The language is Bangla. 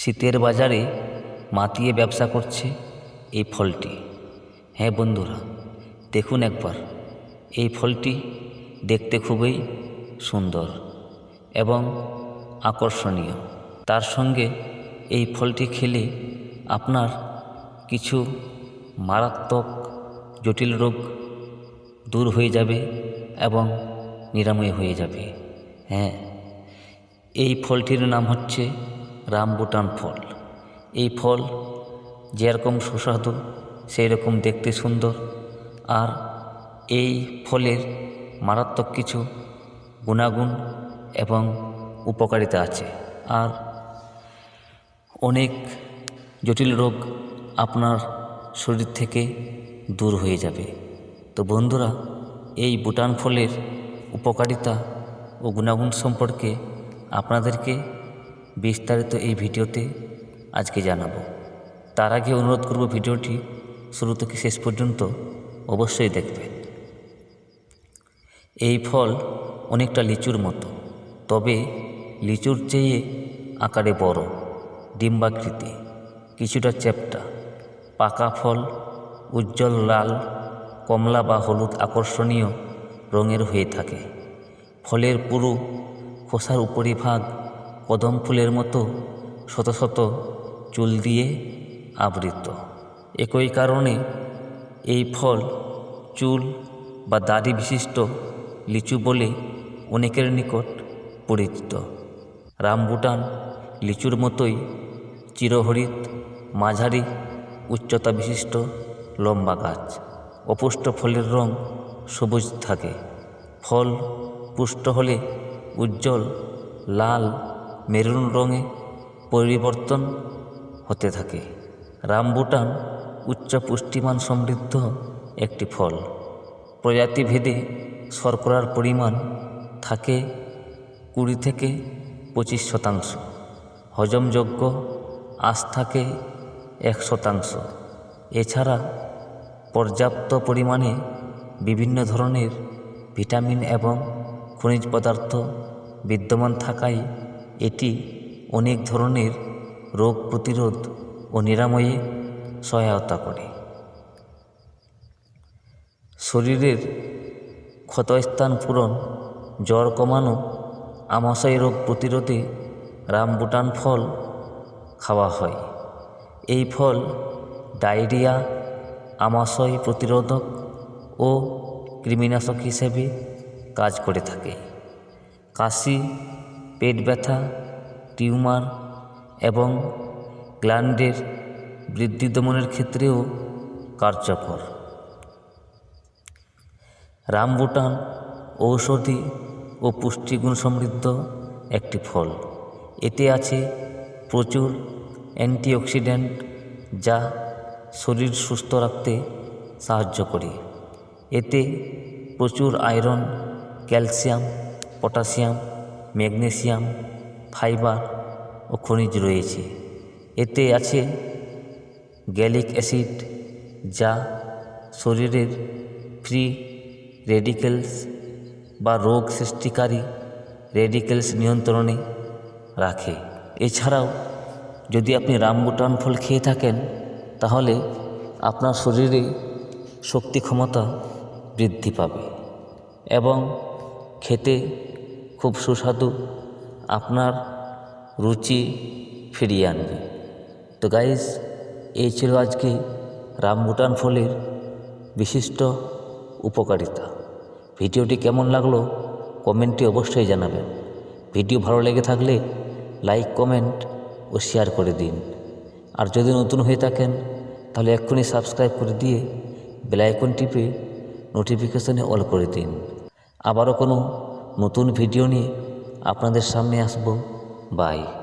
শীতের বাজারে মাতিয়ে ব্যবসা করছে এই ফলটি। হ্যাঁ বন্ধুরা, দেখুন একবার। এই ফলটি দেখতে খুবই সুন্দর এবং আকর্ষণীয়। তার সঙ্গে এই ফলটি খেলে আপনার কিছু মারাত্মক জটিল রোগ দূর হয়ে যাবে এবং নিরাময় হয়ে যাবে। হ্যাঁ এই ফলটির নাম হচ্ছে রামবুটান ফল। এই ফল যেরকম সুস্বাদু সেই রকম দেখতে সুন্দর। আর এই ফলের মারাত্মক কিছু গুণাগুণ এবং উপকারিতা আছে। আর অনেক জটিল রোগ আপনার শরীর থেকে দূর হয়ে যাবে। তো বন্ধুরা, এই বুটান ফলের উপকারিতা ও গুণাগুণ সম্পর্কে আপনাদেরকে বিস্তারিত এই ভিডিওতে আজকে জানাব। তার আগে অনুরোধ করব ভিডিওটি শুরু থেকে শেষ পর্যন্ত অবশ্যই দেখবেন। এই ফল অনেকটা লিচুর মতো, তবে লিচুর চেয়ে আকারে বড়, ডিম্বাকৃতি, কিছুটা চ্যাপ্টা, পাকা ফল, উজ্জ্বল লাল, কমলা বা হলুদ আকর্ষণীয় রঙের হয়ে থাকে। ফলের পুরো খোসার উপরিভাগ কদম ফুলের মতো শত শত চুল দিয়ে আবৃত। একই কারণে এই ফল, চুল বা দাড়ি বিশিষ্ট লিচু বলে অনেকের নিকট পরিচিত। রামবুটান লিচুর মতোই চিরহরিত মাঝারি, উচ্চতা বিশিষ্ট লম্বা গাছ। অপুষ্ট ফলের রং সবুজ থাকে। ফল পুষ্ট হলে উজ্জ্বল, লাল মেরুন রঙে পরিবর্তন হতে থাকে। রামবুটান উচ্চ পুষ্টিমান সমৃদ্ধ একটি ফল। প্রজাতিভেদে শর্করার পরিমাণ থাকে কুড়ি থেকে পঁচিশ শতাংশ। হজমযোগ্য আঁশ থাকে এক শতাংশ। এছাড়া পর্যাপ্ত পরিমাণে বিভিন্ন ধরনের ভিটামিন এবং খনিজ পদার্থ বিদ্যমান থাকায় এটি অনেক ধরনের রোগ প্রতিরোধ ও নিরাময়ে সহায়তা করে। শরীরের ক্ষতস্থান পূরণ, জ্বর কমানো, আমাশয় রোগ প্রতিরোধে রামবুটান ফল খাওয়া হয়। এই ফল ডায়রিয়া, আমাশয় প্রতিরোধক ও কৃমিনাশক হিসেবে কাজ করে থাকে। কাশি পেট ব্যথা, টিউমার এবং গ্ল্যান্ডের বৃদ্ধি দমনের ক্ষেত্রেও কার্যকর। রামবুটান ঔষধি ও পুষ্টিগুণ সমৃদ্ধ একটি ফল। এতে আছে প্রচুর অ্যান্টিঅক্সিডেন্ট যা শরীর সুস্থ রাখতে সাহায্য করে। এতে প্রচুর iron, calcium, potassium magnesium, fibre ও খনিজ রয়েছে। এতে আছে গ্যালিক অ্যাসিড, যা শরীরের ফ্রি রেডিকেলস বা রোগ সৃষ্টিকারী রেডিকেলস নিয়ন্ত্রণে রাখে। এছাড়াও, যদি আপনি রামবুটান ফল খেয়ে থাকেন, তাহলে আপনার শরীরে শক্তি ক্ষমতা বৃদ্ধি পাবে এবং খেতে খুব সুস্বাদু। আপনার রুচি ফিরিয়ে আনবে। তো গাইজ এই ছিল আজকে রামবুটান ফলের বিশিষ্ট উপকারিতা। ভিডিওটি কেমন লাগল কমেন্টে অবশ্যই জানাবেন। ভিডিও ভালো লেগে থাকলে লাইক কমেন্ট ও শেয়ার করে দিন। আর যদি নতুন হয়ে থাকেন, তাহলে এক্ষুনি সাবস্ক্রাইব করে দিয়ে বেলাইকন টিপে নোটিফিকেশনে অল করে দিন। আবারও কোনো নতুন ভিডিও নিয়ে আপনাদের সামনে আসব। বাই।